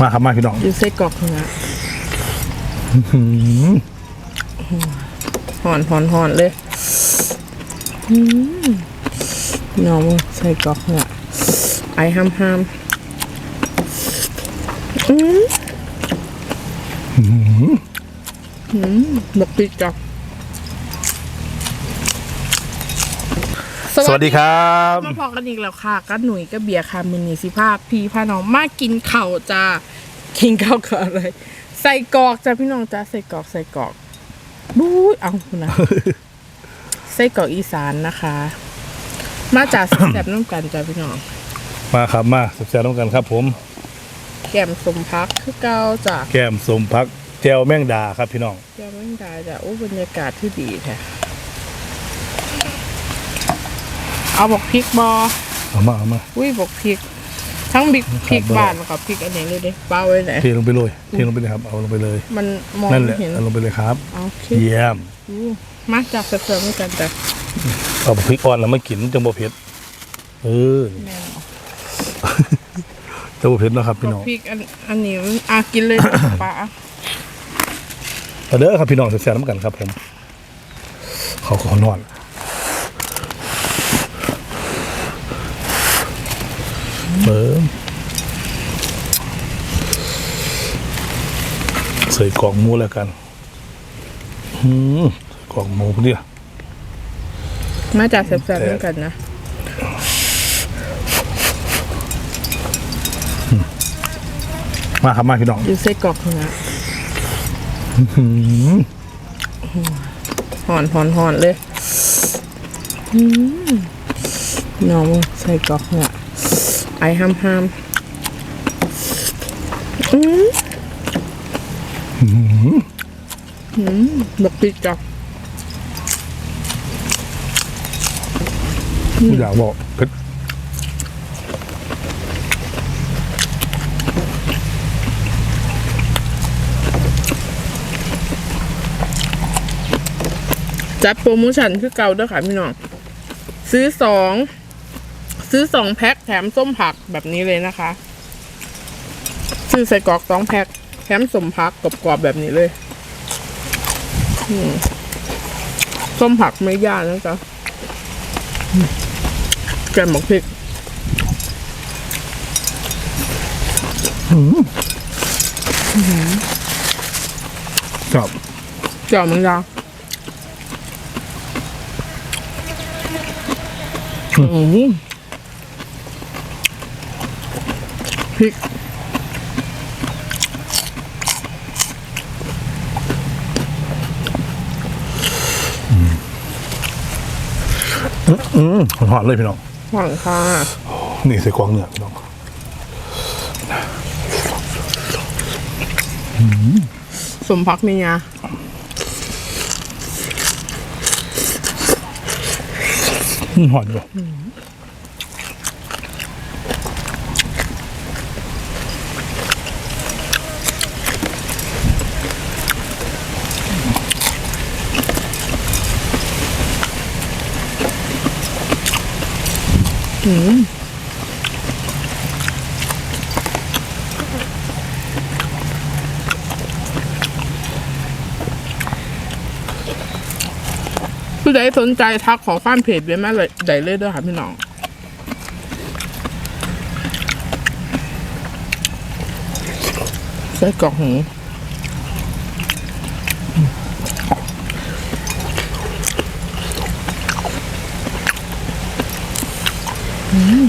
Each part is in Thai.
มาครับมาพี่น้องอยู่ไส้กรอกเนื้อหอนหอนหอนเลยอืมน้องไส้กรอกเนื้อไอห้ามห้ามอืมอืมบกปิดจ้ะ สวัสดีครับมาพอกันอีกแล้วค่ะก็หนุ่ยก็เบียร์ค่ะมินิสิภาพพี่พาน้องมากินเข่าวจ้ากินข้าวกับอะไร ใส่กรอกจ้าพี่น้องจ้าใส่กรอกใส่กรอกบู๊ยเอาคุณนะใส่กรอกอีสานนะคะ มาจากแซ่บๆน้ำกันจ้าพี่น้อง มาครับมาสุขสันต์ร่วมกันครับ ผม แก้มสมพักคือเก้าจ้าแก้มสมพักแจวแมงดาครับพี่น้องแก้มแม่งดาจ้าโอ้บรรยากาศที่ดีแท้ เอาบอกพริกบอเอามาเอามาอุ้ยบอกพริก ทั้งบิ๊กพริกบ้านแล้วกับพริกอันนี้เลยเด้เป้าไว้ไหนเทลงไปเลยเทลงไปเลยครับเอาลงไปเลย มันมองนั่นแหละเห็นเอาลงไปเลยครับโอเคเยี่ยมอู้มาจากเสริมๆกันแต่เอาพริกอ่อนแล้วมากินจังบ่เผ็ดเออแม่จังบ่เผ็ดเนาะครับพี่บน้ออกงพริกอันอันนี้อะกินเลยป้ามาเด้อครับพี่น้องสุขสันต์ร่วมกันครับผมเขาขอนอน เบิ่มใส่กล่องหมูแล้วกันอืมกล่องหมูเนี่ย มาจากเสริมๆกันนะมาครับมาพี่น้องอยู่ไส้กรอกเนื้อหอนหอนหอนเลยอืมน้องไส้กรอกเนื้อ ไอห้ามห้ามอืมอืมบอกปิดจ้ะอยากบอกเผ็ดจัดโปรโมชั่นคือเก่าเด้วยค่ะพี่น้อง ซื้อสอง ซื้อสองแพ็คแถมส้มผักแบบนี้เลยนะคะ ซื้อใส่กรอกสองแพ็คแถมส้มผักกรอบๆแบบนี้เลยอืมส้มผักไม่ยากนะจ๊ะอืมแกงหมกพริกครับเจียวมันยาวอืม พริก อืมหอนเลยพี่น้องหวานค่ะ นี่ใส่กวางเนื้อพี่น้องสมพักมียาอืมหอน ผู้ใดสนใจทักขอฟ้านเพจไว้แม่เลยได้เลยด้วยค่ะพี่น้องใส่กรอกหูอืม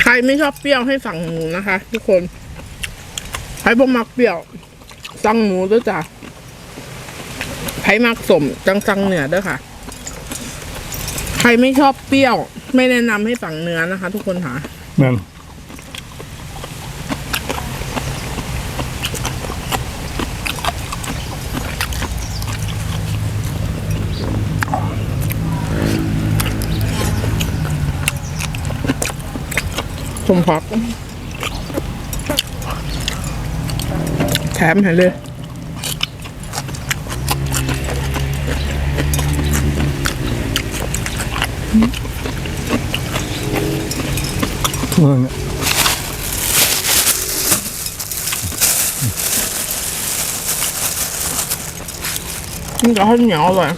ใคร ไม่ชอบเปรี้ยวให้สั่งหมูนะคะ ทุกคน ใครบ่มักเปรี้ยว สั่งหมูด้วยจ้ะใครมักสมจังสั่งเนื้อด้วยค่ะ ใครไม่ชอบเปรี้ยว ไม่แนะนำให้สั่งเนื้อนะคะ ทุกคนค่ะนั่น สมพัก แถมให้เลยเออเนี่ยนี่ก็ข้าวเหนียวอร่อย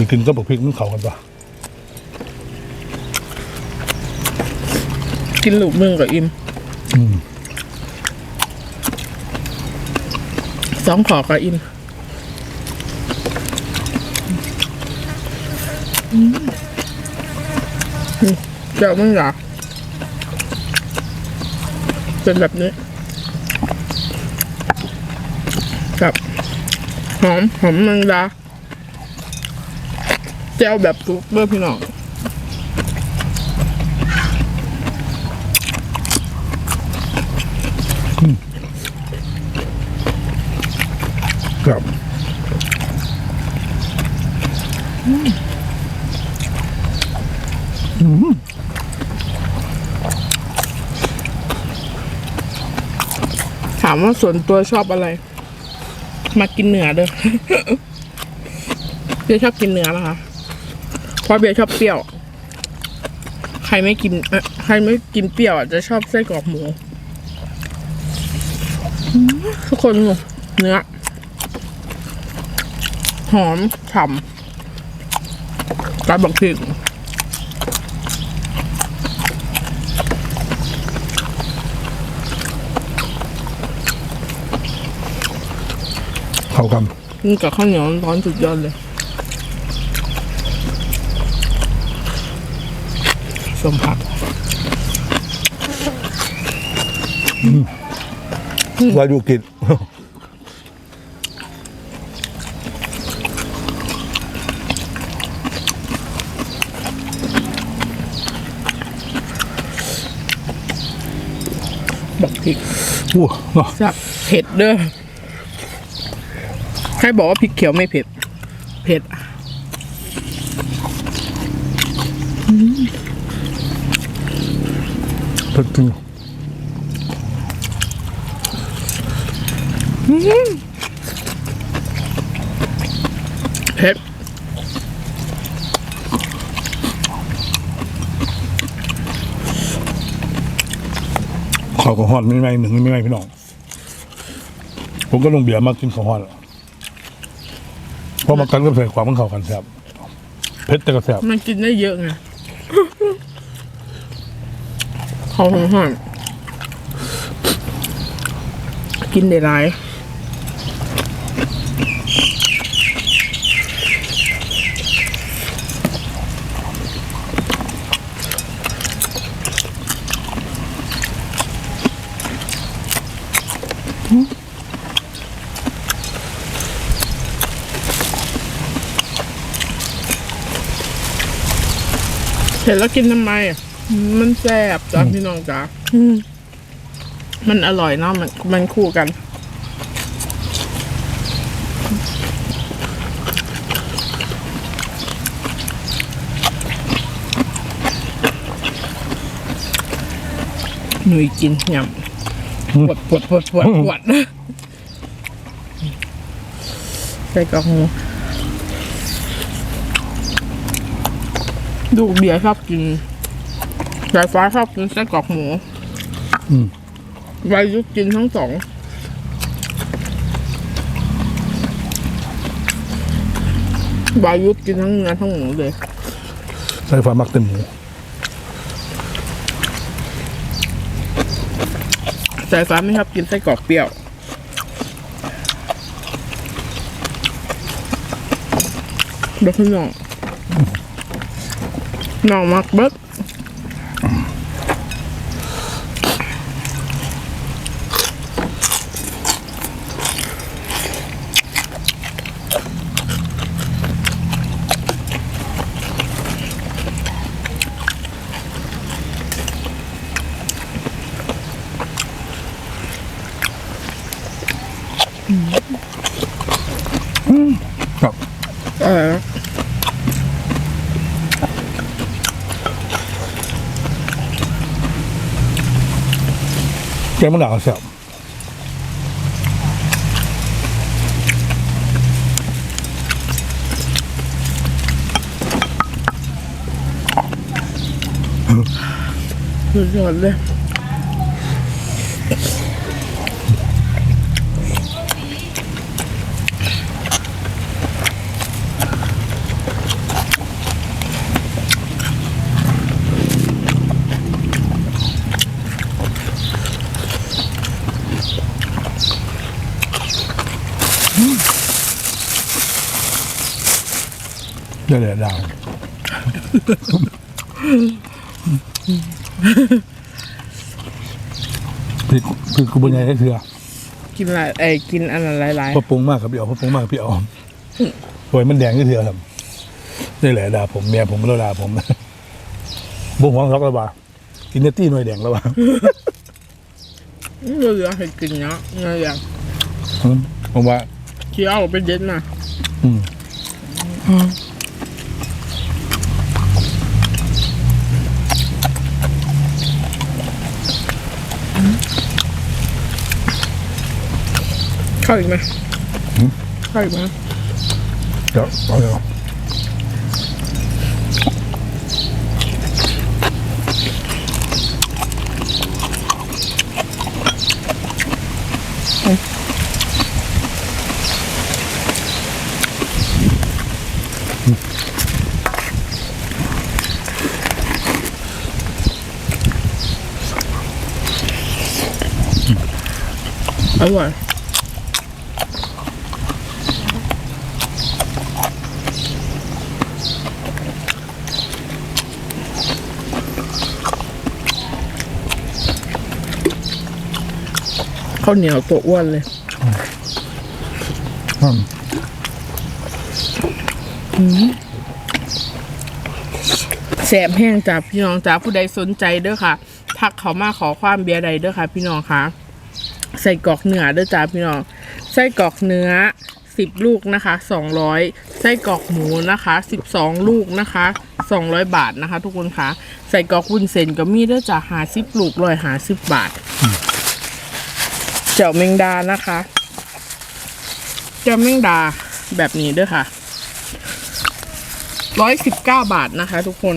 มันไปกินก็บอกพริกมันเขากันปะกินลูกมึงกับอิมอืมสองขอกับอิมอืมเจ้ามึงเหรอเป็นแบบนี้กับหอมหอมมังดา เจ้าแบบซุปเบอร์พี่น้องครับถามว่าส่วนตัวชอบอะไร มากินเนื้อเด้อเบียร์ชอบกินเนื้อนะคะ เพราะเบียร์ชอบเปรี้ยว ใครไม่กินเอ่อใครไม่กินเปรี้ยวอะจะชอบไส้กรอกหมูอืมทุกคนดูเนื้อหอมฉ่ำกระบอกพริกเข้ากันนี่กับข้าวเหนียวร้อนสุดยอดเลย สมผักวายูกินบอกพริกอู้เนาะแซ่บเผ็ดเด้อใครบอกว่าพริกเขียวไม่เผ็ด เผ็ดเผ็ ดจริงเผ็ดข้าวกับฮอดไม่ไม่หนึ่งไม่ไม่พี่น้อง ผมก็ลงเบียร์มากินข้าวฮอดเพราะมากันก็ใส่ความมันเข้ากันแซ่บเผ็ดแต่ก็แซ่บมันกินได้เยอะไง เขาหอมหอมกินได้หลายเห็นแล้วกินทำไมอะ มันแซ่บจ้ะพี่น้องจ๋าอืมมันอร่อยเนาะมันมันคู่กัน หนุ่ยกินยำปวดปวดปวดปวดปวดใส่กระหูดูกเบียร์ชอบกิน สายฟ้าชอบกินไส้กรอกหมูอืมวายุกินทั้งสอง วายุกินทั้งเนื้อทั้งหมูเลยใส่ฟ้ามักเต็มหมูสายฟ้าไม่ชอบกินไส้กรอกเปรี้ยว เด็กน้องน้องมักเบิด ครับเออแกงมันหนาวเสียบสุดยอดเลย เดี๋ยวเดี๋ยดาวพี่พี่กูบนใหญ่ได้เถื่อกินอะไรไอ้ยกินอันนั้นหลายพอปรุงมากครับพี่เอาพอปรุงมากพี่เอโอยมันแดงได้เถื่อครับนี่แหละด่าผมเมียผมแล้วด่าผมบุ้งหวังรักแล้วว่ากินเนตตี้หน่วยแดงแล้วว่าเหลือให้กินเนาะเงี้ยอย่างผมว่าเคี้ยวเอาไปเด็ดมาอืม เข้าอีกไหมเข้าอีกไหมเดี๋ยวเอาเดี๋ยวอร่อย ข้าวเหนียวตัวอ้วนเลยอืมแสบแห้งจ้าพี่น้องจ้าผู้ใดสนใจเด้อค่ะทักเขามาขอความเบียร์ใดเด้อค่ะ พี่น้องค่ะใส่กรอกเนื้อเด้อจ้าพี่น้องไส้กรอกเนื้อสิบลูกนะคะสองร้อยไส้กรอกหมูนะคะสิบสองลูกนะคะสองร้อยบาทนะคะ ทุกคนค่ะใส่กรอกวุ้นเส้นก็มีเด้อจ้าหาสิบลูกร้อยหาสิบบาทเจ้าแมงดานะคะเจ้าแมงดาแบบนี้เด้อค่ะร้อยสิบเก้าบาทนะคะ ทุกคน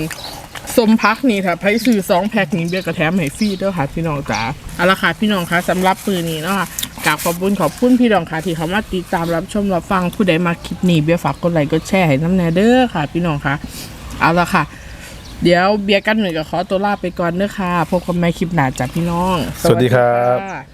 สมพักนี่ค่ะไพ่ซื้อสองแพ็คนี้เบียร์กระแถมให้ฟรีด้วยค่ะพี่น้องจ๋าเอาละค่ะพี่น้องคะสำหรับปืนนี้เนาะค่ะกราบขอบคุณขอบคุณพี่น้องค่ะที่เขามาติดตามรับชมรับฟังผู้ใดมาคลิปนี้เบียร์ฝากกดไลค์กดแชร์ให้น้ำแน่เด้อค่ะ พี่น้องคะเอาละค่ะ เดี๋ยวเบียร์กันหน่อยก็ขอตัวลาไปก่อนเด้อค่ะพบกันใหม่คลิปหน้าจ้ะพี่น้อง สวัสดีครับ